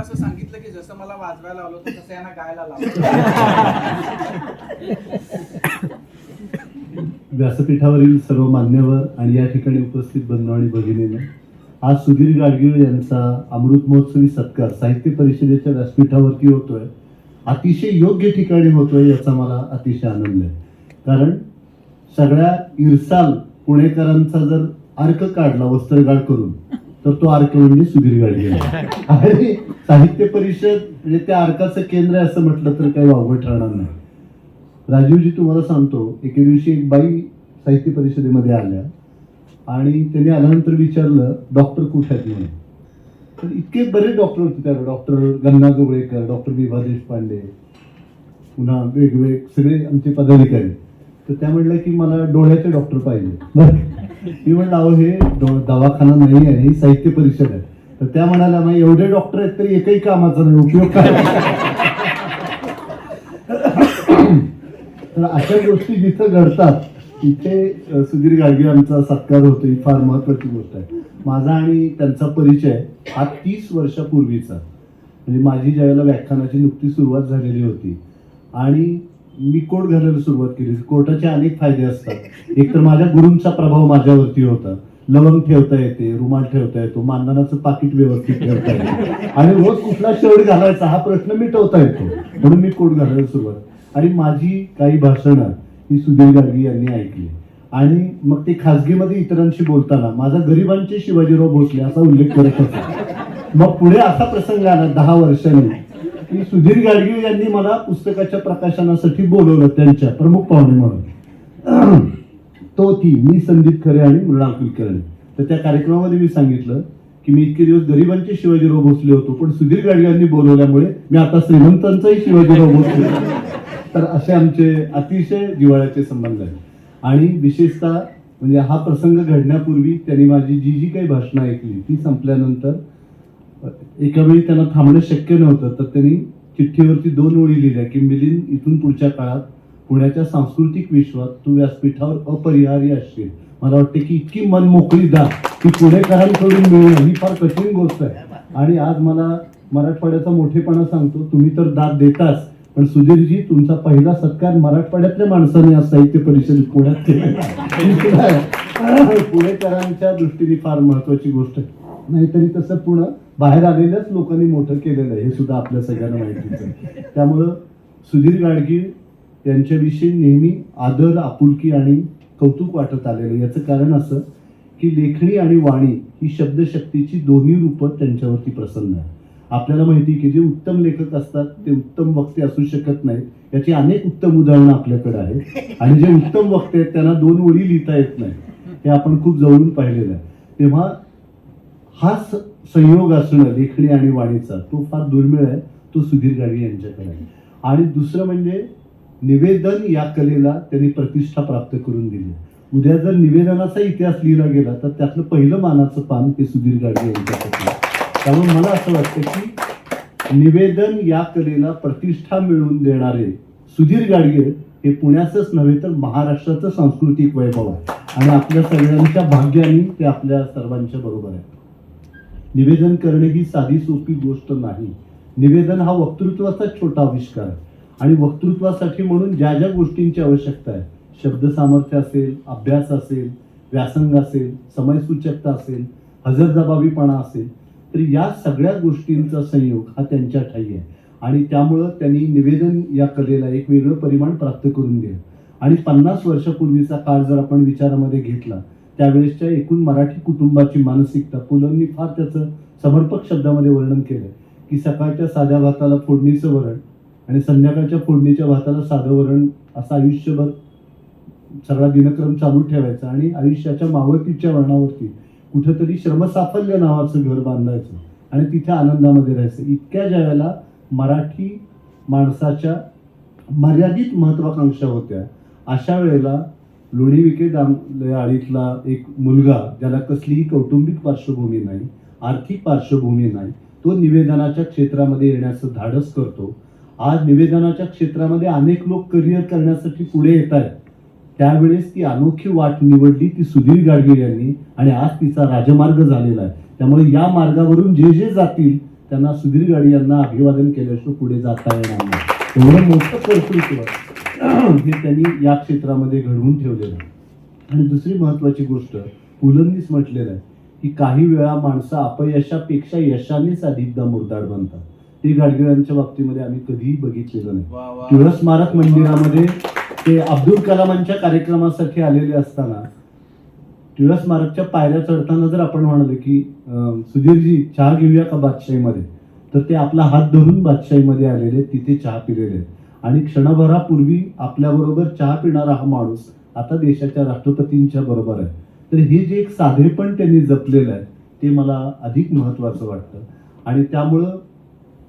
असं सांगितलं की जसं मला वाजवायला आलो होतं तसं यांना गायला लावलं. व्यासपीठावरील सर्व मान्यवर आणि या ठिकाणी उपस्थित बंधू आणि भगिनीने आज सुधीर गाडगीळ यांचा अमृत महोत्सवी सत्कार साहित्य परिषदेच्या व्यासपीठावरती होतोय. अतिशय योग्य ठिकाणी होतोय याचा मला अतिशय आनंद आहे. कारण सगळ्या इरसाल पुणेकरांचा जर अर्क काढला वस्त्रगाळ करून तर तो अर्क म्हणजे सुधीर गाडगे आणि साहित्य परिषद म्हणजे त्या अर्काचं केंद्र आहे असं म्हटलं तर काही वावगं ठरणार नाही. राजीवजी तुम्हाला सांगतो एके दिवशी एक बाई साहित्य परिषदेमध्ये आल्या आणि त्यांनी आल्यानंतर विचारलं डॉक्टर कुठे आहेत म्हणून? तर इतके बरेच डॉक्टर होते त्याला डॉक्टर गंगा जोगळेकर डॉक्टर विभा देशपांडे पुन्हा वेगवेगळे सगळे आमचे पदाधिकारी. तर त्या म्हणल्या की मला डोळ्याचे डॉक्टर पाहिजे. मी म्हणलं अहो हे दवाखाना नाही आहे ही साहित्य परिषद आहे. तर त्या म्हणाल्या मग एवढे डॉक्टर आहेत तरी एकही कामाचा नाही उपयोग काय? तर अशा गोष्टी जिथं घडतात तिथे सुधीर गाडगे यांचा सत्कार होतो. ही फार महत्वाची गोष्ट आहे. माझा आणि त्यांचा परिचय हा तीस वर्षापूर्वीचा. म्हणजे माझी ज्यावेळेला व्याख्यानाची नुकती सुरुवात झालेली होती. आणि मी कोट घालायला सुरुवात केली. कोर्टाचे अनेक फायदे असतात. एक तर माझ्या गुरूंचा प्रभाव माझ्यावरती होता. लवंग ठेवता येते रुमाल ठेवता येतो मानधनाचं पाकिट व्यवस्थित ठेवता येते. आणि रोज कुठला शर्ट घालायचा हा प्रश्न मिटवता येतो. म्हणून मी कोट घालायला सुरुवात आणि माझी काही भाषणं ही सुधीर गांधी यांनी ऐकली. आणि मग ते खासगीमध्ये इतरांशी बोलताना माझा गरिबांचे शिवाजीराव भोसले असा उल्लेख करत होता. मग पुढे असा प्रसंग आला दहा वर्षांनी. की सुधीर गाडगे यांनी मला पुस्तकाच्या प्रकाशनासाठी बोलवलं त्यांच्या प्रमुख पाहुणे म्हणून. तो ती मी संदीप खरे आणि मृणाल कुलकर्णी. तर त्या कार्यक्रमामध्ये मी सांगितलं की मी इतके दिवस गरिबांचे शिवाजीराव भोसले होतो पण सुधीर गाडगे यांनी बोलवल्यामुळे मी आता श्रीमंतांचाही शिवाजीराव भोसले. तर असे आमचे अतिशय दिवाळ्याचे संबंध आहेत. आणि विशेषतः म्हणजे हा प्रसंग घडण्यापूर्वी त्यांनी माझी जी जी काही भाषणं ऐकली ती संपल्यानंतर एका वेळी त्यांना थांबणं शक्य नव्हतं तर त्यांनी चिठ्ठीवरती दोन ओळी लिहिल्या की मिलिंद इथून पुढच्या काळात पुण्याच्या सांस्कृतिक विश्वात तू व्यासपीठावर अपरिहार्य असशील. मला वाटते की इतकी मन मोकळी दा की पुणेकरांकडून मिळणं ही फार कठीण गोष्ट आहे. आणि आज मला मराठवाड्याचा मोठेपणा सांगतो तुम्ही तर दाद देताच. पण सुधीरजी तुमचा पहिला सत्कार मराठवाड्यातल्या माणसाने आज साहित्य परिषदेत पुण्यात केला. पुणेकरांच्या दृष्टीने फार महत्वाची गोष्ट आहे. नाहीतरी तसं पुणं बाहेर आलेल्याच लोकांनी मोठं केलेलं आहे. हे सुद्धा आपल्या सगळ्यांना माहितीच आहे. त्यामुळं सुधीर गाडगीळ यांच्याविषयी नेहमी आदर आपुलकी आणि कौतुक वाटत आलेलं आहे. याचं कारण असं की लेखणी आणि वाणी ही शब्दशक्तीची दोन्ही रूपं त्यांच्यावरती प्रसन्न आहे आपल्याला माहिती की जे उत्तम लेखक असतात ते उत्तम वक्ते असू शकत नाहीत. याची अनेक उत्तम उदाहरणं आपल्याकडे आहेत. आणि जे उत्तम वक्ते आहेत त्यांना दोन ओळी लिहिता येत नाही हे आपण खूप जवळून पाहिलेलं आहे. तेव्हा हा स- संयोग असणं लेखणी आणि वाणीचा तो फार दुर्मिळ आहे. तो सुधीर गाडगे यांच्याकडे आहे. आणि दुसरं म्हणजे निवेदन या कलेला त्यांनी प्रतिष्ठा प्राप्त करून दिली. उद्या जर निवेदनाचा इतिहास लिहिला गेला तर त्यातलं पहिलं मानाचं पान ते सुधीर गाडगे यांच्यासाठी त्यामुळे मला असं वाटतं की निवेदन या कलेला प्रतिष्ठा मिळवून देणारे सुधीर गाडगे हे पुण्याचंच नव्हे तर महाराष्ट्राचं सांस्कृतिक वैभव आहे. आणि आपल्या सगळ्यांच्या भाग्याने ते आपल्या सर्वांच्या बरोबर आहे. निवेदन करणे ही साधी सोपी गोष्ट नाही. निवेदन हा वक्तृत्वाचा छोटा आविष्कार आहे. आणि वक्तृत्वासाठी म्हणून ज्या ज्या गोष्टींची आवश्यकता आहे शब्द सामर्थ्य असेल अभ्यास असेल व्यासंग असेल समयसूचकता असेल हजरजबाबीपणा असेल तर या सगळ्या गोष्टींचा संयोग हा त्यांच्या ठाई आहे. आणि त्यामुळं त्यांनी निवेदन या कलेला एक वेगळं परिमाण प्राप्त करून दिलं. आणि पन्नास वर्षापूर्वीचा काळ जर आपण विचारामध्ये घेतला त्यावेळेसच्या एकूण मराठी कुटुंबाची मानसिकता पुलंनी फार त्याचं समर्पक शब्दामध्ये वर्णन केलं. की सकाळच्या साध्या भाताला फोडणीचं वरण आणि संध्याकाळच्या फोडणीच्या भाताला साधं वरण असं आयुष्यभर सगळा दिनक्रम चालू ठेवायचा आणि आयुष्याच्या मावळतीच्या वर्णावरती कुठंतरी श्रमसाफल्य नावाचं घर बांधायचं आणि तिथे आनंदामध्ये राहायचं. इतक्या ज्या वेळेला मराठी माणसाच्या मर्यादित महत्वाकांक्षा होत्या अशा वेळेला लोणी विखे दाम आळीतला एक मुलगा ज्याला कसलीही कौटुंबिक पार्श्वभूमी नाही आर्थिक पार्श्वभूमी नाही तो निवेदनाच्या क्षेत्रामध्ये येण्याचं धाडस करतो. आज निवेदनाच्या क्षेत्रामध्ये अनेक लोक करिअर करण्यासाठी पुढे येत आहेत. त्यावेळेस ती अनोखी वाट निवडली ती सुधीर गाडगे यांनी आणि आज तिचा राजमार्ग झालेला आहे. त्यामुळे या मार्गावरून जे जे जातील त्यांना सुधीर गाडी यांना अभिवादन केल्याशिवाय पुढे जाता येणार नाही. एवढं मोठं कर्तृत्व हे त्यांनी या क्षेत्रामध्ये घडवून ठेवलेलं आहे. आणि दुसरी महत्वाची गोष्ट पुलंनीच म्हटलेलं आहे की काही वेळा माणसं अपयशापेक्षा यशानेच अधिकदा मुरदाड बनतात. ते गाडगिळांच्या बाबतीमध्ये आम्ही कधीही बघितलेलं नाही. टिळक स्मारक मंदिरामध्ये ते अब्दुल कलामांच्या कार्यक्रमासाठी आलेले असताना टिळक स्मारकच्या पायऱ्या चढताना जर आपण म्हणाले की सुधीरजी चहा घेऊया का बादशाहीमध्ये? तर ते आपला हात धरून बादशाहीमध्ये आलेले तिथे चहा पिलेले आहेत. आणि क्षणभरापूर्वी आपल्याबरोबर चहा पिणारा हा माणूस आता देशाच्या राष्ट्रपतींच्या बरोबर आहे. तर हे जे एक साधेपण त्यांनी जपलेलं आहे ते मला अधिक महत्त्वाचं वाटतं. आणि त्यामुळं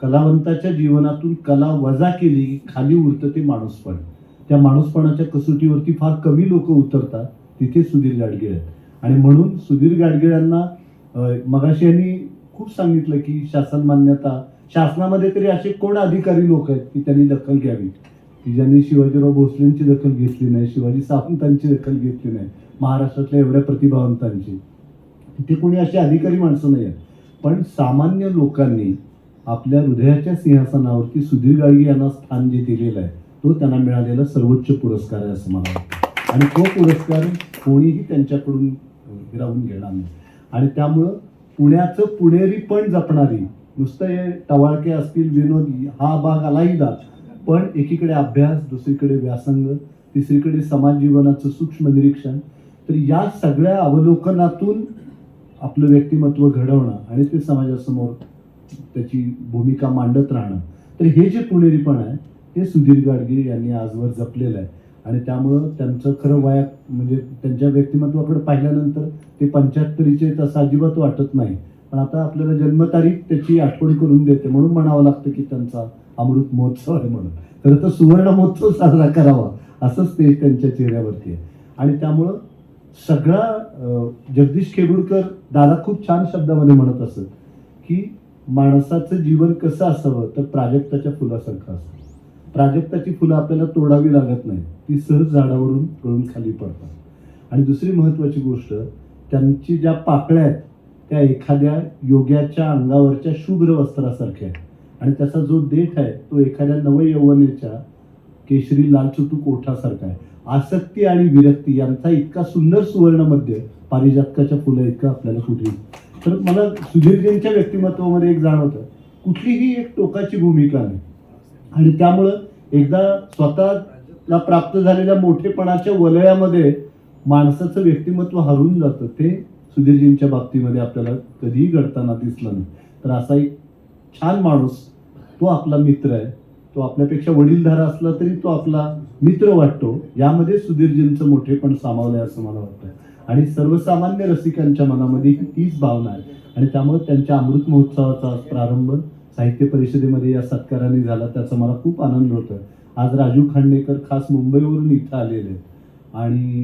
कलावंताच्या जीवनातून कला वजा केली की खाली उरतं ते माणूसपण. त्या माणूसपणाच्या कसोटीवरती फार कमी लोक उतरतात तिथे सुधीर गाडगीळ आहेत. आणि म्हणून सुधीर गाडगीळांना मगाशी यांनी खूप सांगितलं की शासन मान्यता शासनामध्ये तरी असे कोण अधिकारी लोक आहेत की त्यांनी दखल घ्यावी? की ज्यांनी शिवाजीराव भोसलेंची दखल घेतली नाही शिवाजी सावंतांची दखल घेतली नाही महाराष्ट्रातल्या एवढ्या प्रतिभावंतांची? तिथे कोणी अशी अधिकारी माणसं नाही आहेत. पण सामान्य लोकांनी आपल्या हृदयाच्या सिंहासनावरती सुधीर गाडगे यांना स्थान जे दिलेलं आहे तो त्यांना मिळालेला सर्वोच्च पुरस्कार आहे असं मला वाटतं. आणि तो पुरस्कार कोणीही त्यांच्याकडून हिरावून घेणार नाही. आणि त्यामुळं पुण्याचं पुणेरी पण जपणारी नुसतं हे टवाळके असतील विनोदी हा भाग आलाहीदा पण एकीकडे अभ्यास दुसरीकडे व्यासंग तिसरीकडे समाज जीवनाचं सूक्ष्म निरीक्षण. तर या सगळ्या अवलोकनातून आपलं व्यक्तिमत्व घडवणं आणि ते समाजासमोर त्याची भूमिका मांडत राहणं. तर हे जे पुणेरीपण आहे ते सुधीर गाडगे यांनी आजवर जपलेलं आहे. आणि त्यामुळं त्यांचं खरं वया म्हणजे त्यांच्या व्यक्तिमत्वाकडे पाहिल्यानंतर ते पंच्याहत्तरीचे तसं अजिबात वाटत नाही. पण आता आपल्याला जन्मतारीख त्याची आठवण करून देते म्हणून म्हणावं लागतं की त्यांचा अमृत महोत्सव आहे म्हणून. खरं तर सुवर्ण महोत्सव साजरा करावा असंच ते त्यांच्या चेहऱ्यावरती आहे. आणि त्यामुळं सगळा जगदीश खेडूरकर दादा खूप छान शब्दामध्ये म्हणत असत की माणसाचं जीवन कसं असावं तर प्राजक्ताच्या फुलासारखं असतं प्राजक्ताची फुलं आपल्याला तोडावी लागत नाही ती सहज झाडावरून पळून खाली पडतात. आणि दुसरी महत्त्वाची गोष्ट त्यांची ज्या पाकळ्या आहेत त्या एखाद्या योग्याच्या अंगावरच्या शुभ्र वस्त्रासारख्या आहेत. आणि त्याचा जो देठ आहे तो एखाद्या नवयौवनेच्या केशरी लाल कोठासारखा आहे. आसक्ती आणि विरक्ती यांचा इतका सुंदर सुवर्णमध्ये पारिजातकाच्या फुलं इतकं आपल्याला कुठे तर मला सुधीरजींच्या व्यक्तिमत्वामध्ये एक जाणवतं कुठलीही एक टोकाची भूमिका नाही. आणि त्यामुळं एकदा स्वतःला प्राप्त झालेल्या मोठेपणाच्या वलयामध्ये माणसाचं व्यक्तिमत्व हरून जातं. ते सुधीरजींच्या बाबतीमध्ये आपल्याला कधीही घडताना दिसलं नाही. तर असा एक छान माणूस तो आपला मित्र आहे. तो आपल्यापेक्षा वडीलधारा असला तरी तो आपला मित्र वाटतो. यामध्ये सुधीरजींचं मोठेपण सामावलं आहे असं मला वाटतं आणि सर्वसामान्य रसिकांच्या मनामध्ये ही तीच भावना आहे. आणि त्यामुळे त्यांच्या अमृत महोत्सवाचा प्रारंभ साहित्य परिषदेमध्ये या सत्काराने झाला त्याचा मला खूप आनंद होतो आज राजू खांडेकर खास मुंबईवरून इथं आलेले आहेत. आणि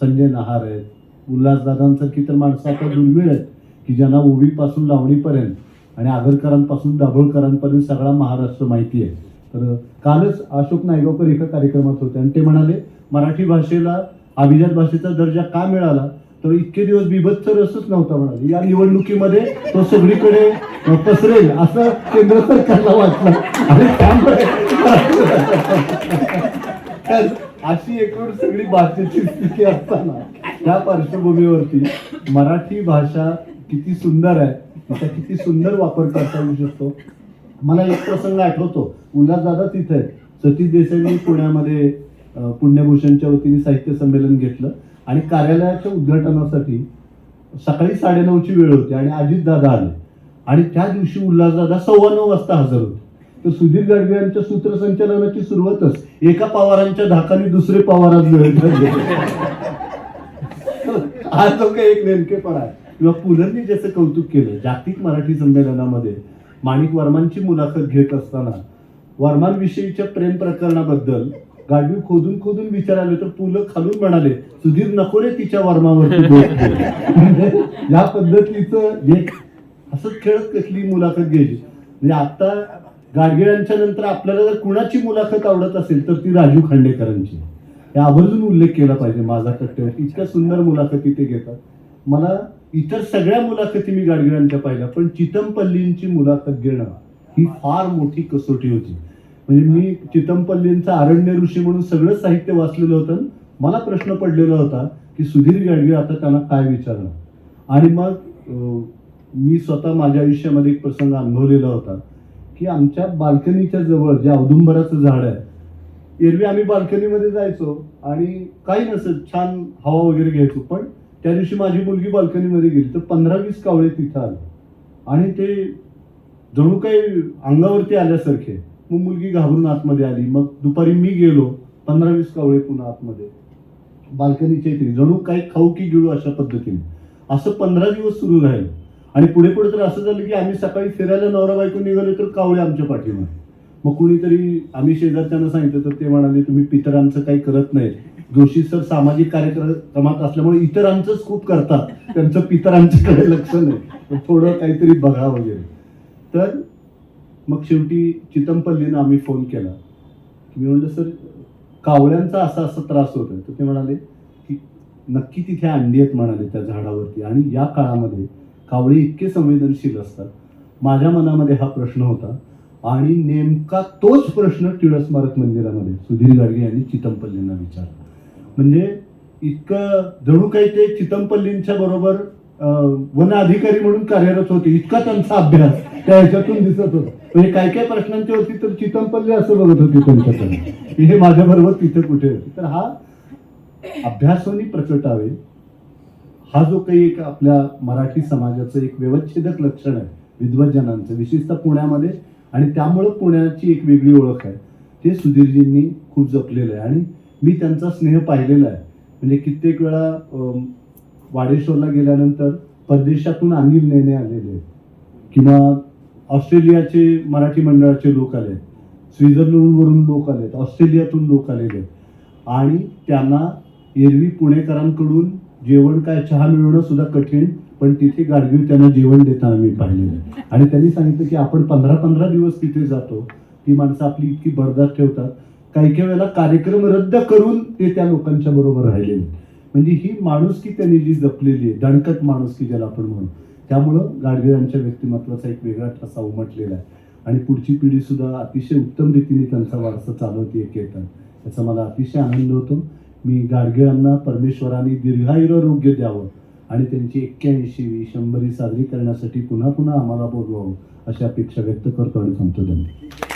संजय नहार आहेत. उल्हासदादांसारखी तर माणसं आता दुर्मिळ आहेत की ज्यांना ओवीपासून लावणीपर्यंत आणि आगरकरांपासून दाभोळकरांपर्यंत सगळा महाराष्ट्र माहिती आहे. तर कालच अशोक नायगावकर एका कार्यक्रमात होते आणि ते म्हणाले मराठी भाषेला अभिजात भाषेचा दर्जा का मिळाला? तर इतके दिवस बिभत्स रसच नव्हता म्हणाले. या निवडणुकीमध्ये तो सगळीकडे पसरेल असं केंद्र सरकारला वाटलं. आणि त्यामुळे अशी एकूण सगळी भाषेची स्थिती असताना त्या पार्श्वभूमीवरती मराठी भाषा किती सुंदर आहे तिचा किती सुंदर वापर करता येऊ शकतो? मला एक प्रसंग आठवतो. उल्हासदादा तिथे सतीश देसाईंनी पुण्यामध्ये पुण्यभूषणच्या वतीने साहित्य संमेलन घेतलं आणि कार्यालयाच्या उद्घाटनासाठी सकाळी साडेनऊची वेळ होती आणि अजितदादा आले. आणि त्या दिवशी उल्हासदादा सव्वा नऊ वाजता हजर होते. तर सुधीर गाडगे यांच्या सूत्रसंचालनाची सुरुवातच एका पवारांच्या धाकाने दुसरे पवारात वेळ हा जो काही एक नेमकेपणा आहे. किंवा पुलंनी ज्याचं कौतुक केलं जागतिक मराठी संमेलनामध्ये माणिक वर्मांची मुलाखत घेत असताना वर्मांविषयीच्या प्रेम प्रकरणाबद्दल गाडवी खोदून खोदून विचाराले तर पुलं खालून म्हणाले सुधीर नको रे तिच्या वर्मावरती या पद्धतीचं जे असंच खेळत कसली मुलाखत घ्यायची. म्हणजे आता गाडगिळांच्या नंतर आपल्याला जर कुणाची मुलाखत आवडत असेल तर ती राजू खांडेकरांची. हे आवर्जून उल्लेख केला पाहिजे माझा कट्ट्यावर. इतक्या सुंदर मुलाखती ते घेतात. मला इतर सगळ्या मुलाखती मी गाडगिळांच्या पाहिल्या पण चितमपल्लींची मुलाखत घेणं ही फार मोठी कसोटी होती. म्हणजे मी चितमपल्लींचा अरण्य ऋषी म्हणून सगळं साहित्य वाचलेलं होतं. मला प्रश्न पडलेला होता की सुधीर गाडगीळ आता त्यांना काय विचारणार आणि मग मी स्वतः माझ्या आयुष्यामध्ये एक प्रसंग अनुभवलेला होता की आमच्या बाल्कनीच्या जवळ जे औदुंबराचं झाड आहे एरवी आम्ही बाल्कनीमध्ये जायचो आणि काही नसत छान हवा वगैरे घ्यायचो. पण त्या दिवशी माझी मुलगी बाल्कनीमध्ये गेली तर पंधरा वीस कावळे तिथं आले. आणि ते जणू काही अंगावरती आल्यासारखे. मग मुलगी घाबरून आतमध्ये आली. मग दुपारी मी गेलो पंधरा वीस कावळे पुन्हा आतमध्ये. बाल्कनीच्या इथे. जणू काही खाऊ की गिळू अशा पद्धतीने. असं पंधरा दिवस सुरू राहील. आणि पुढे पुढे तर असं झालं की आम्ही सकाळी फिरायला नवरा बायको निघाले तर कावळे आमच्या पाठीमागे. मग कुणीतरी आम्ही शेजारच्यांना सांगितलं तर ते म्हणाले तुम्ही पितरांचं काही करत नाही. जोशी सर सामाजिक कार्यक्रमात असल्यामुळे इतरांचंच खूप करतात. त्यांचं पितरांच्याकडे लक्ष नाही. थोडं काहीतरी बघा वगैरे. तर मग शेवटी चितमपल्लीनं आम्ही फोन केला. मी म्हणलं सर कावळ्यांचा असा असा त्रास होतोय तर ते म्हणाले की नक्की तिथे अंडी आहेत म्हणाले त्या झाडावरती. आणि या काळामध्ये कावळे इतके संवेदनशील असतात. माझ्या मनामध्ये हा प्रश्न होता. आणि नेमका तोच प्रश्न टिळक स्मारक मंदिरामध्ये सुधीर गाडगे यांनी चितमपल्लींना विचारला. म्हणजे इतकं जणू काही ते चितमपल्लींच्या बरोबर वन अधिकारी म्हणून कार्यरत होते इतका त्यांचा अभ्यास त्या ह्याच्यातून दिसत होता. म्हणजे काय काय प्रश्नांची होती तर चितमपल्ली असं बघत होती त्यांच्याकडे. की हे माझ्या बरोबर तिथे कुठे होती. तर हा अभ्यासोनी प्रकटावे हा जो काही एक आपल्या मराठी समाजाचं एक व्यवच्छेदक लक्षण आहे विद्वज्जनांचं विशेषतः पुण्यामध्ये आणि त्यामुळं पुण्याची एक वेगळी ओळख आहे. ते सुधीरजींनी खूप जपलेलं आहे. आणि मी त्यांचा स्नेह पाहिलेला आहे. म्हणजे कित्येक वेळा वाडेश्वरला गेल्यानंतर परदेशातून अनिल नेने आलेले आहेत. किंवा ऑस्ट्रेलियाचे मराठी मंडळाचे लोक आले स्वित्झर्लंडवरून लोक आलेत. ऑस्ट्रेलियातून लोक आलेले आहेत. आणि त्यांना एरवी पुणेकरांकडून जेवण काय चहा मिळवणं सुद्धा कठीण पण तिथे गाडगीळ त्यांना जेवण देताना मी पाहिलेलं. आहे आणि त्यांनी सांगितलं की आपण पंधरा पंधरा दिवस तिथे जातो. ती माणसं आपली इतकी बरदास्त ठेवतात. काही काही वेळेला कार्यक्रम रद्द करून ते त्या लोकांच्या बरोबर राहिलेले म्हणजे ही माणुसकी त्यांनी जी जपलेली आहे दणकट माणुसकी ज्याला आपण म्हणू त्यामुळं गाडगिळांच्या व्यक्तिमत्वाचा एक वेगळा ठसा उमटलेला आहे. आणि पुढची पिढी सुद्धा अतिशय उत्तम रीतीने त्यांचा वारसा चालवते एक येतात याचा मला अतिशय आनंद होतो. मी गाडगिळांना परमेश्वराने दीर्घायुरोग्य द्यावं. आणि त्यांची एक्क्याऐंशी शंभरी साजरी करण्यासाठी पुन्हा पुन्हा आम्हाला बोलवावं अशी अपेक्षा व्यक्त करतो आणि थांबतो धन्यवाद.